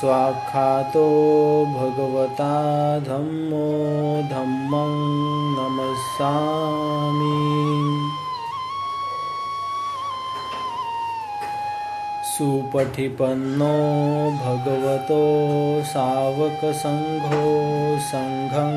स्वाख्यातो भगवता धम्मो धम्मं नमसामि सुपठिपन्नो भगवतो सावकसङ्घो सङ्घं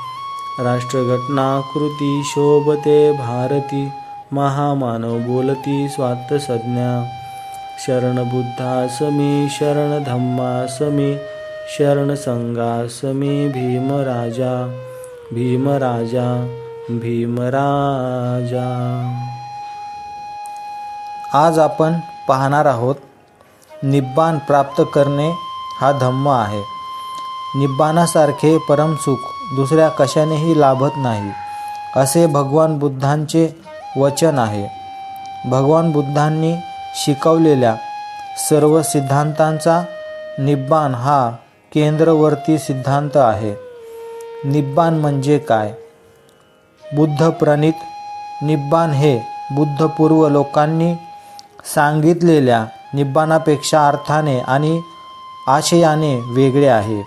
राष्ट्रघटना कृती शोभते भारती महामानव बोलती स्वात संज्ञा शरण बुद्धासमी शरण धम्मासमी शरण संघासमी भीमराजा। भीमराजा भीमराजा। आज आपण पाहणार आहोत निब्बाण प्राप्त करणे हा धम्म आहे. निब्बाणासारखे परमसुख दुसऱ्या कशानेही लाभत नाही. असे भगवान बुद्धांचे वचन आहे. भगवान बुद्धांनी शिकवलेल्या सर्व सिद्धांतांचा निब्बाण हा केंद्रवर्ती सिद्धांत आहे. निब्बाण म्हणजे काय? बुद्ध प्रणित निब्बाण हे बुद्धपूर्व लोकांनी सांगितलेल्या निब्बाणापेक्षा अर्थाने आणि आशयाने वेगळे आहे.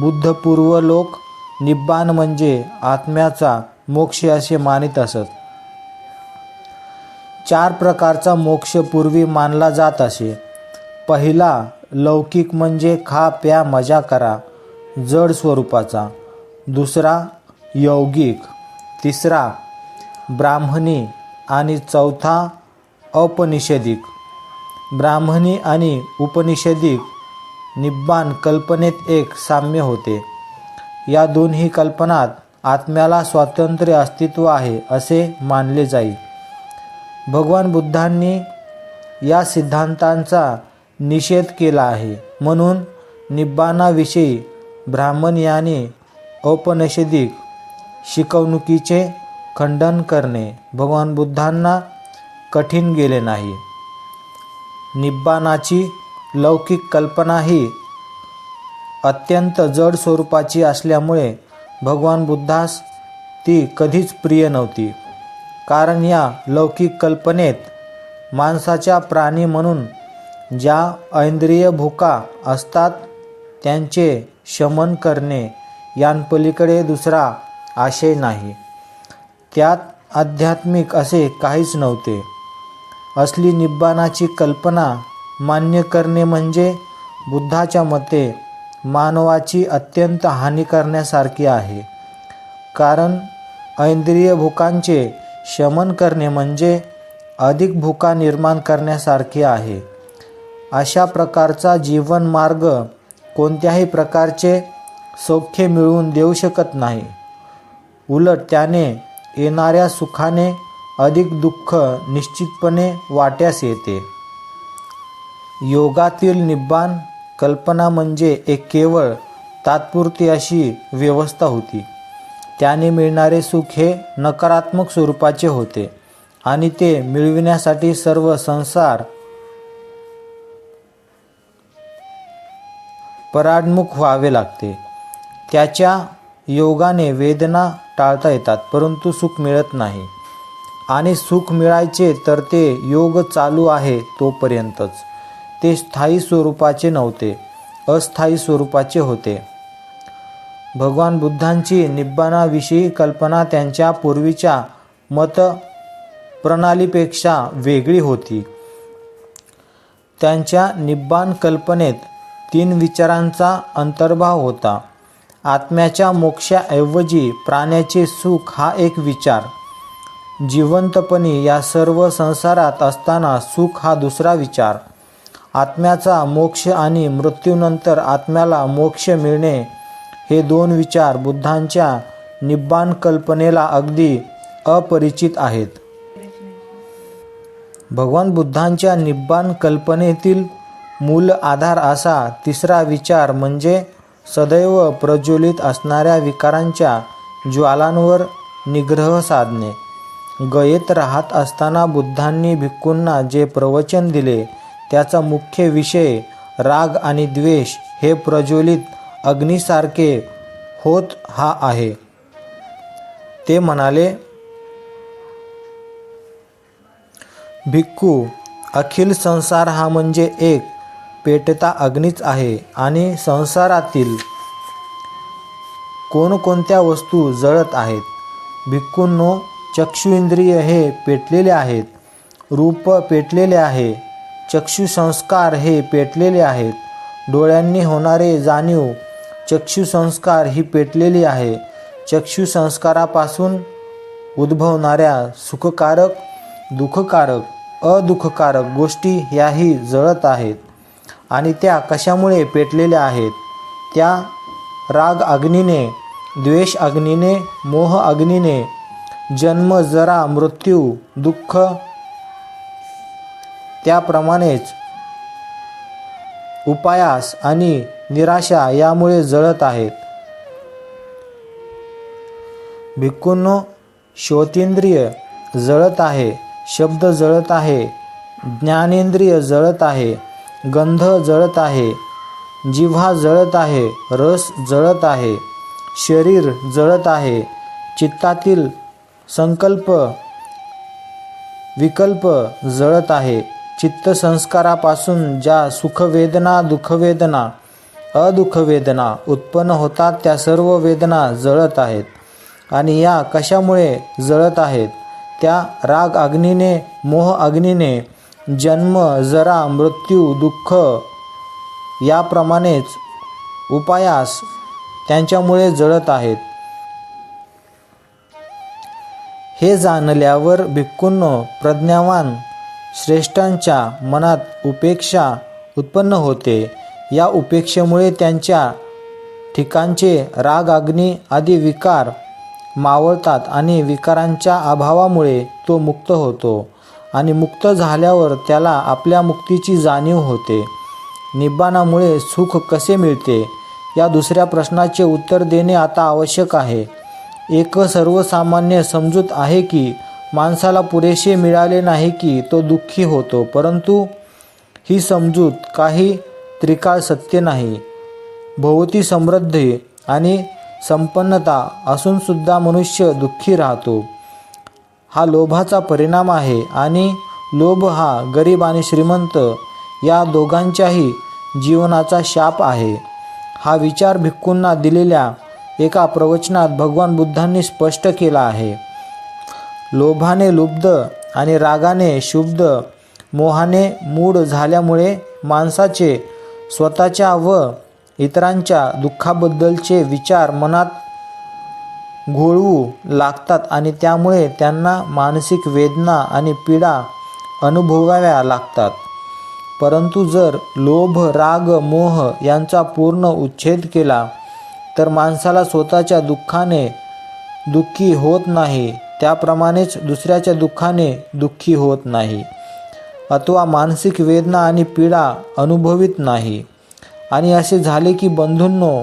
बुद्धपूर्व लोक निब्बाण म्हणजे आत्म्याचा मोक्ष असे मानित असत. चार प्रकारचा मोक्ष पूर्वी मानला जात असे. पहिला लौकिक म्हणजे खा प्या मजा करा जड स्वरूपाचा. दुसरा यौगिक. तिसरा ब्राह्मणी आणि चौथा औपनिषदिक ब्राह्मणी आणि उपनिषदिक निब्बाण कल्पनेत एक साम्य होते. या दोन्ही कल्पनात आत्म्याला स्वातंत्र्य अस्तित्व आहे असे मानले जाईल. भगवान बुद्धांनी या सिद्धांतांचा निषेध केला आहे. म्हणून निब्बाणाविषयी ब्राह्मण याने औपनिषदिक शिकवणुकीचे खंडन करणे भगवान बुद्धांना कठीण गेले नाही. निब्बाणाची लौकिक कल्पना ही अत्यंत जड स्वरूपाची असल्यामुळे भगवान बुद्धास ती कधीच प्रिय नव्हती. कारण या लौकिक कल्पनेत माणसाच्या प्राणी म्हणून ज्या ऐंद्रिय भूका असतात त्यांचे शमन करणे यांपलीकडे दुसरा आशय नाही. त्यात आध्यात्मिक असे काहीच नव्हते. असली निब्बाणाची कल्पना मान्य करणे म्हणजे बुद्धाच्या मते मानवाची अत्यंत हानी करण्यासारखी आहे. कारण ऐंद्रिय भूकांचे शमन करणे म्हणजे अधिक भूका निर्माण करण्यासारखे आहे. अशा प्रकारचा जीवन मार्ग कोणत्याही प्रकारचे सौख्य मिळवून देऊ शकत नाही. उलट त्याने येणाऱ्या सुखाने अधिक दुःख निश्चितपणे वाट्यास येते. योगातील निब्बाण कल्पना म्हणजे एक केवळ तात्पुरती अशी व्यवस्था होती. त्याने मिळणारे सुख हे नकारात्मक स्वरूपाचे होते आणि ते मिळविण्यासाठी सर्व संसार पराडमुख व्हावे लागते. त्याच्या योगाने वेदना टाळता येतात परंतु सुख मिळत नाही. आणि सुख मिळायचे तर ते योग चालू आहे तोपर्यंतच. ते स्थायी स्वरूपाचे नव्हते अस्थायी स्वरूपाचे होते. भगवान बुद्धांची निब्बाणाविषयी कल्पना त्यांच्या पूर्वीच्या मत प्रणालीपेक्षा वेगळी होती. त्यांच्या निब्बाण कल्पनेत तीन विचारांचा अंतर्भाव होता. आत्म्याच्या मोक्षाऐवजी प्राण्याचे सुख हा एक विचार. जिवंतपणी या सर्व संसारात असताना सुख हा दुसरा विचार. आत्म्याचा मोक्ष आणि मृत्यूनंतर आत्म्याला मोक्ष मिळणे हे दोन विचार बुद्धांच्या निब्बाण कल्पनेला अगदी अपरिचित आहेत. भगवान बुद्धांच्या निब्बाण कल्पनेतील मूल आधार असा तिसरा विचार म्हणजे सदैव प्रज्वलित असणाऱ्या विकारांच्या ज्वालांवर निग्रह साधणे. गयेत राहत असताना बुद्धांनी भिक्खूंना जे प्रवचन दिले त्याचा मुख्य विषय राग आणि द्वेष हे प्रज्वलित अग्नीसारखे होत हा आहे. ते म्हणाले भिक्खू अखिल संसार हा म्हणजे एक पेटता अग्नीच आहे आणि संसारातील कोणकोणत्या वस्तू जळत आहेत. भिक्खूंनो चक्षुइंद्रिय हे पेटलेले आहेत रूप पेटलेले आहे चक्षुसंस्कार हे पेटलेले आहेत. डोळ्यांनी होणारे जाणीव चक्षुसंस्कार ही पेटलेली आहे. चक्षुसंस्कारापासून उद्भवणाऱ्या सुखकारक दुःखकारक अदुःखकारक गोष्टी याही जळत आहेत आणि त्या कशामुळे पेटलेल्या आहेत? त्या राग अग्नीने द्वेष अग्नीने मोह अग्नीने जन्म जरा मृत्यू दुःख त्याप्रमाणेच उपायास आणि निराशा यामुळे जळत आहेत भिक्कूंनो श्रोतेंद्रिय जळत आहे शब्द जळत आहे ज्ञानेंद्रिय जळत आहे गंध जळत आहे जिव्हा जळत आहे रस जळत आहे शरीर जळत आहे चित्तातील संकल्प विकल्प जळत आहे. चित्तसंस्कारापासून ज्या सुखवेदना दुःखवेदना अदुःखवेदना उत्पन्न होतात त्या सर्व वेदना जळत आहेत. आणि या कशामुळे जळत आहेत? त्या राग अग्नीने मोह अग्नीने जन्म जरा मृत्यू दुःख याप्रमाणेच उपायास त्यांच्यामुळे जळत आहेत. हे जाणल्यावर भिक्कूंनो प्रज्ञावान श्रेष्ठांच्या मनात उपेक्षा उत्पन्न होते. या उपेक्षेमुळे त्यांच्या ठिकाणचे राग अग्नी आदी विकार मावळतात आणि विकारांच्या अभावामुळे तो मुक्त होतो आणि मुक्त झाल्यावर त्याला आपल्या मुक्तीची जाणीव होते. निब्बाणामुळे सुख कसे मिळते? या दुसऱ्या प्रश्नाचे उत्तर देणे आता आवश्यक आहे. एक सर्वसामान्य समजूत आहे की माणसाला पुरेसे मिळाले नाही की तो दुःखी होतो. परंतु ही समजूत काही त्रिकाळ सत्य नाही. भोवती समृद्धी आणि संपन्नता असूनसुद्धा मनुष्य दुःखी राहतो. हा लोभाचा परिणाम आहे आणि लोभ हा गरीब आणि श्रीमंत या दोघांच्याही जीवनाचा शाप आहे. हा विचार भिक्खूंना दिलेल्या एका प्रवचनात भगवान बुद्धांनी स्पष्ट केला आहे. लोभाने लुब्ध आणि रागाने शुब्ध मोहाने मूढ झाल्यामुळे माणसाचे स्वतःच्या व इतरांच्या दुःखाबद्दलचे विचार मनात घोळवू लागतात आणि त्यामुळे त्यांना मानसिक वेदना आणि पीडा अनुभवाव्या लागतात. परंतु जर लोभ राग मोह यांचा पूर्ण उच्छेद केला तर माणसाला स्वतःच्या दुःखाने दुःखी होत नाही. त्याप्रमाणेच दुसऱ्याच्या दुःखाने दुःखी होत नाही. अथवा मानसिक वेदना आणि पीडा अनुभवित नाही. आणि असे झाले की बंधूंनो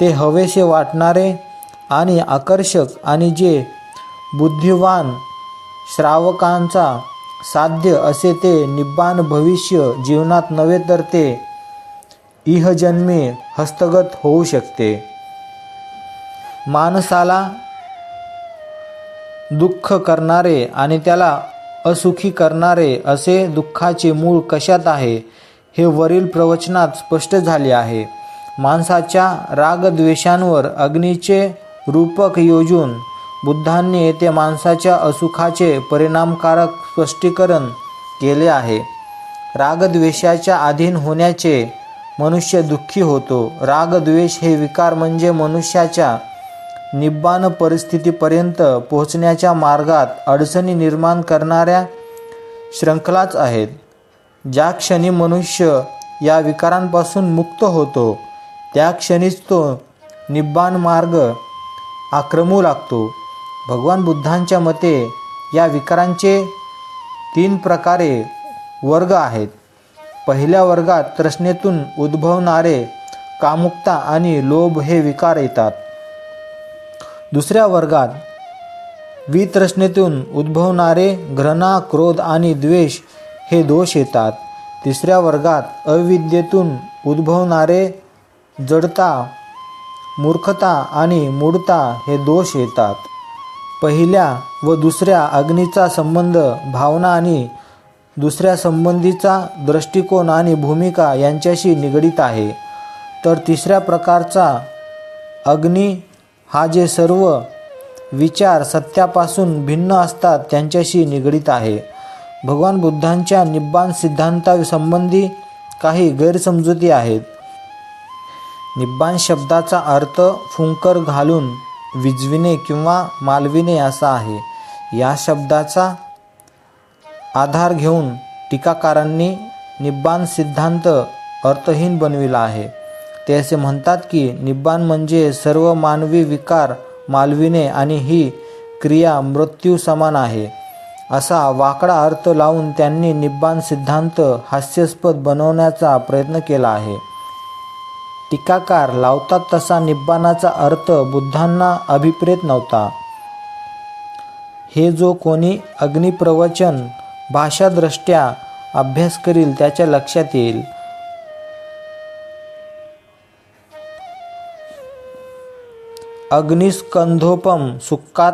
ते हवेसे वाटणारे आणि आकर्षक आणि जे बुद्धिवान श्रावकांचा साध्य असे ते निब्बाण भविष्य जीवनात नव्हे तर ते इहजन्मे हस्तगत होऊ शकते. माणसाला दुःख करणारे आणि त्याला असुखी करणारे असे दुःखाचे मूळ कशात आहे हे वरील प्रवचनात स्पष्ट झाले आहे. माणसाच्या रागद्वेषांवर अग्नीचे रूपक योजून बुद्धांनी येथे माणसाच्या असुखाचे परिणामकारक स्पष्टीकरण केले आहे. रागद्वेषाच्या अधीन होण्याचे मनुष्य दुःखी होतो. रागद्वेष हे विकार म्हणजे मनुष्याच्या निब्बाण परिस्थितीपर्यंत पोहोचण्याच्या मार्गात अडचणी निर्माण करणाऱ्या श्रृंखलाच आहेत. ज्या क्षणी मनुष्य या विकारांपासून मुक्त होतो त्या क्षणीच तो निब्बाण मार्ग आक्रमू लागतो. भगवान बुद्धांच्या मते या विकारांचे तीन प्रकारे वर्ग आहेत. पहिल्या वर्गात तृष्णेतून उद्भवणारे कामुकता आणि लोभ हे विकार येतात. दुसऱ्या वर्गात वितृष्णेतून उद्भवणारे घृणा क्रोध आणि द्वेष हे दोष येतात. तिसऱ्या वर्गात अविद्येतून उद्भवणारे जडता मूर्खता आणि मूढता हे दोष येतात. पहिल्या व दुसऱ्या अग्नीचा संबंध भावना आणि दुसऱ्या संबंधीचा दृष्टिकोन आणि भूमिका यांच्याशी निगडीत आहे. तर तिसऱ्या प्रकारचा अग्नी हा जे सर्व विचार सत्यापासून भिन्न असतात त्यांच्याशी निगडीत आहे. भगवान बुद्धांच्या निब्बाण सिद्धांतासंबंधी काही गैरसमजुती आहेत. निब्बाण शब्दाचा अर्थ फुंकर घालून विजविणे किंवा मालविणे असा आहे. या शब्दाचा आधार घेऊन टीकाकारांनी निब्बाण सिद्धांत अर्थहीन बनविला आहे. ते असे म्हणतात की निब्बाण म्हणजे सर्व मानवी विकार मालविणे आणि ही क्रिया मृत्यू समान आहे. असा वाकडा अर्थ लावून त्यांनी निब्बाण सिद्धांत हास्यास्पद बनवण्याचा प्रयत्न केला आहे. टीकाकार लावतात तसा निब्बाणाचा अर्थ बुद्धांना अभिप्रेत नव्हता. हे जो कोणी अग्निप्रवचन भाषादृष्ट्या अभ्यास करील त्याच्या लक्षात येईल. अग्निस्कंधोपम सुक्कात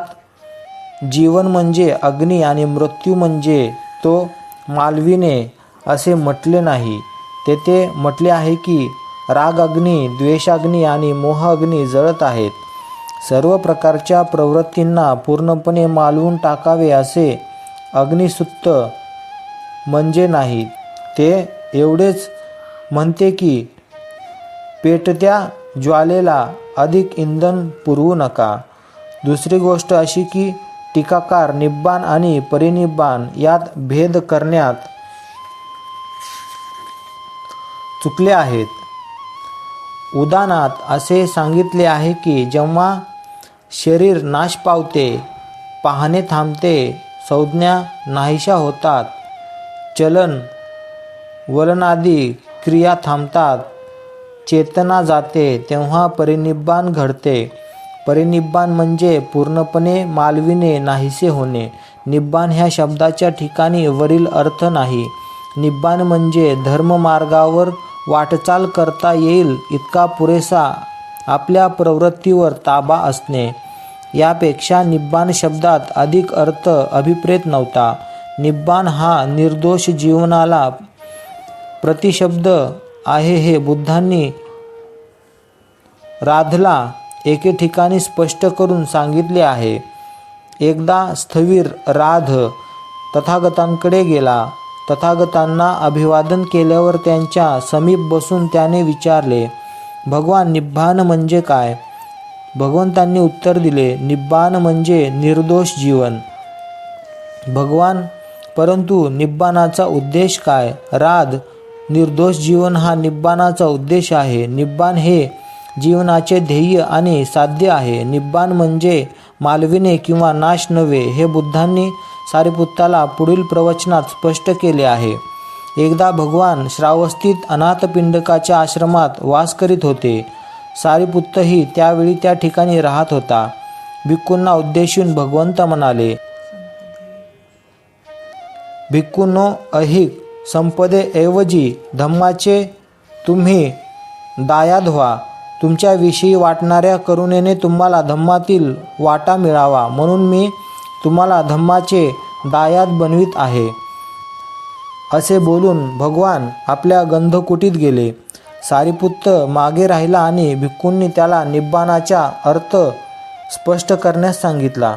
जीवन म्हणजे अग्नी आणि मृत्यू म्हणजे तो मालविने असे म्हटले नाही. तेथे म्हटले आहे की राग अग्नी द्वेषाग्नी आणि मोह अग्नी जळत आहेत. सर्व प्रकारच्या प्रवृत्तींना पूर्णपणे मालवून टाकावे असे अग्निसुत्त म्हणजे नाही. ते एवढेच म्हणते की पेटत्या ज्वालेला अधिक इंधन पुरवू नका. दुसरी गोष्ट अशी की टीकाकार निब्बाण आणि परिनिब्बाण यात भेद करण्यात चुकले आहेत. उदानात असे सांगितले आहे की जेव्हा शरीर नाश पावते पाहणे थांबते संज्ञा नाहीशा होतात चलन वलनादी क्रिया थांबतात चेतना जाते तेव्हा परिनिब्बाण घडते. परिनिब्बाण म्हणजे पूर्णपणे मालविणे नाहीसे होणे. निब्बाण ह्या शब्दाच्या ठिकाणी वरील अर्थ नाही. निब्बाण म्हणजे धर्ममार्गावर वाटचाल करता येईल इतका पुरेसा आपल्या प्रवृत्तीवर ताबा असणे. यापेक्षा निब्बाण शब्दात अधिक अर्थ अभिप्रेत नव्हता. निब्बाण हा निर्दोष जीवनाला प्रतिशब्द आहे हे बुद्धांनी राधला एके ठिकाणी स्पष्ट करून सांगितले आहे. एकदा स्थवीर राध तथागतांकडे गेला. तथागतांना अभिवादन केल्यावर त्यांच्या समीप बसून त्याने विचारले भगवान निब्बाण म्हणजे काय? भगवंतांनी उत्तर दिले निब्बाण म्हणजे निर्दोष जीवन. भगवान परंतु निब्बाणाचा उद्देश काय? राध निर्दोष जीवन हा निब्बाणाचा उद्देश आहे. निब्बाण हे जीवनाचे ध्येय आणि साध्य आहे. निब्बाण म्हणजे मालविणे किंवा नाश नव्हे हे बुद्धांनी सारिपुत्ताला पुढील प्रवचनात स्पष्ट केले आहे. एकदा भगवान श्रावस्थित अनाथपिंडकाच्या आश्रमात वास करीत होते. सारिपुत्तही त्यावेळी त्या ठिकाणी राहत होता. भिक्खूंना उद्देशून भगवंत म्हणाले भिक्खूंनो अहिक संपदेऐवजी धम्माचे तुम्ही दायाद व्हा. तुमच्याविषयी वाटणाऱ्या करुणेने तुम्हाला धम्मातील वाटा मिळावा. म्हणून मी तुम्हाला धम्माचे दायाद बनवित आहे. असे बोलून भगवान आपल्या गंधकुटीत गेले. सारीपुत्त मागे राहिला आणि भिक्खूंनी त्याला निब्बाणाचा अर्थ स्पष्ट करण्यास सांगितला.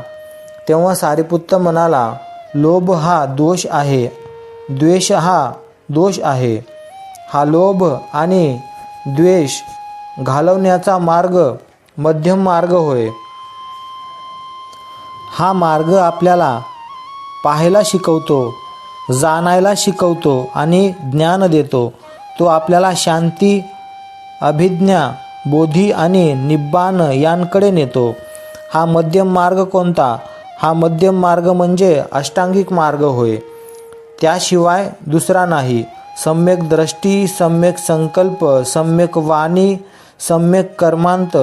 तेव्हा सारीपुत्त म्हणाला लोभ हा दोष आहे. द्वेष हा दोष आहे. हा लोभ आणि द्वेष घालवण्याचा मार्ग मध्यम मार्ग होय. हा मार्ग आपल्याला पाहायला शिकवतो जाणायला शिकवतो आणि ज्ञान देतो. तो आपल्याला शांती अभिज्ञा बोधी आणि निब्बाण यांकडे नेतो. हा मध्यम मार्ग कोणता? हा मध्यम मार्ग म्हणजे अष्टांगिक मार्ग होय. त्याशिवाय दुसरा नाही. सम्यक दृष्टी सम्यक संकल्प सम्यक वाणी सम्यक कर्मांत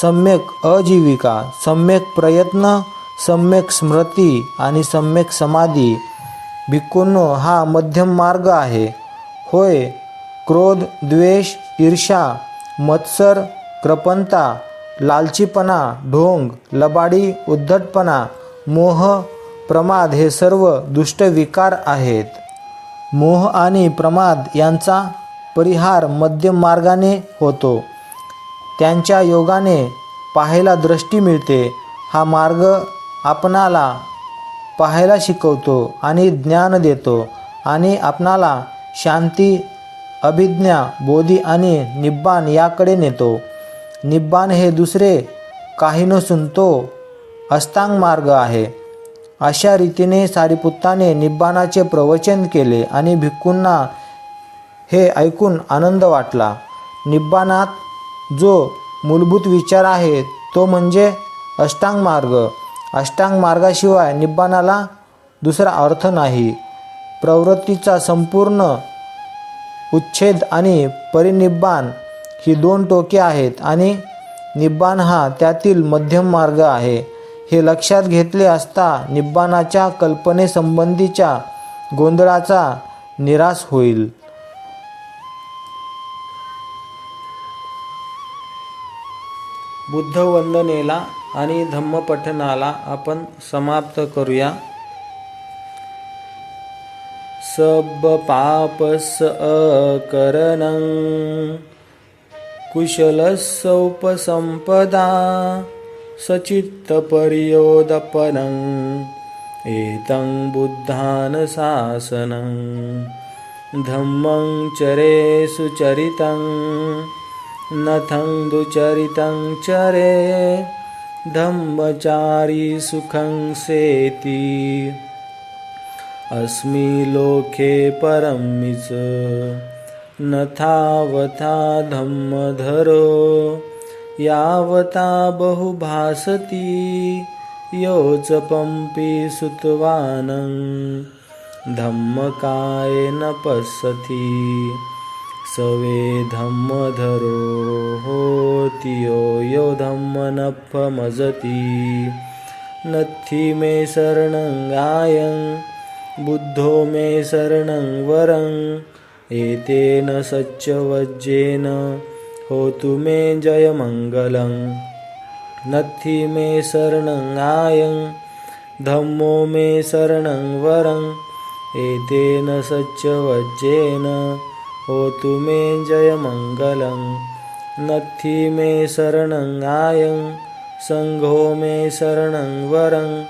सम्यक अजीविका सम्यक प्रयत्न सम्यक स्मृती आणि सम्यक समाधी. भिक्कूंनो हा मध्यम मार्ग आहे. होय क्रोध द्वेष ईर्षा मत्सर कृपणता लालचीपणा ढोंग लबाडी उद्धटपणा मोह प्रमाद हे सर्व दुष्ट विकार आहेत. मोह आणि प्रमाद यांचा परिहार मध्यम मार्गाने होतो. त्यांच्या योगाने पाहायला दृष्टी मिळते. हा मार्ग आपणाला पाहायला शिकवतो आणि ज्ञान देतो आणि आपणाला शांती अभिज्ञा बोधी आणि निब्बाण याकडे नेतो. निब्बाण हे दुसरे काही नसून तो अष्टांग मार्ग आहे. अशा रीतीने सारिपुत्ताने निब्बाणाचे प्रवचन केले आणि भिक्खूंना हे ऐकून आनंद वाटला. निब्बाणात जो मूलभूत विचार आहे तो म्हणजे अष्टांग मार्ग. अष्टांग मार्गाशिवाय निब्बाणाला दुसरा अर्थ नाही. प्रवृत्तीचा संपूर्ण उच्छेद आणि परिनिब्बाण ही दोन टोके आहेत आणि निब्बाण हा त्यातील मध्यम मार्ग आहे. हे लक्षात घेतले असता निब्बाणाच्या कल्पनेसंबंधीच्या गोंधळाचा निराश होईल. बुद्ध वंदनेला आणि धम्मपठनाला आपण समाप्त करूया. सब पापस अकरणं कुशलसौपसंपदा सचित्तपर्योदपनम् एतं बुद्धानशासनं धम्मं चरे सुचरितं नथं दुचरितं चरे धम्मचारी सुखं सेति। अस्मि लोके परमिच न थावथा धम्मधरो यावता बहुभासति योच पम्पि सुतवानं धम्मकाय न स सवे धम्मधरो होति यो यो धम्मनफमजति नत्थि मे शरणं गायं बुद्धो मे शरणं वरं एतेन सच्चवज्येन होतु मे जयमङ्गलं। नत्थि मे शरणं आयं। धम्मो मे शरणं वरं। एतेन सच्चवज्जेन होतु मे जयमङ्गलं। नत्थि मे शरणं सङ्घो मे शरणं वरं।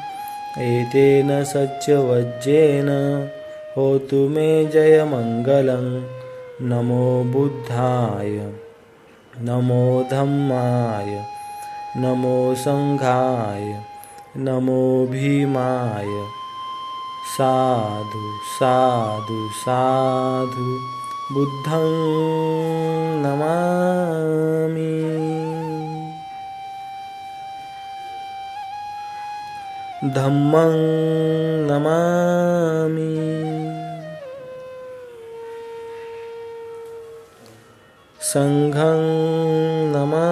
एतेन सच्चवज्जेन होतु मे जयमङ्गलं। नमो बुद्धाय नमो धम्माय नमो सङ्घाय नमो भीमाय। साधु साधु साधु बुद्धं नमामि। धम्मं नमामि सङ्घं नमा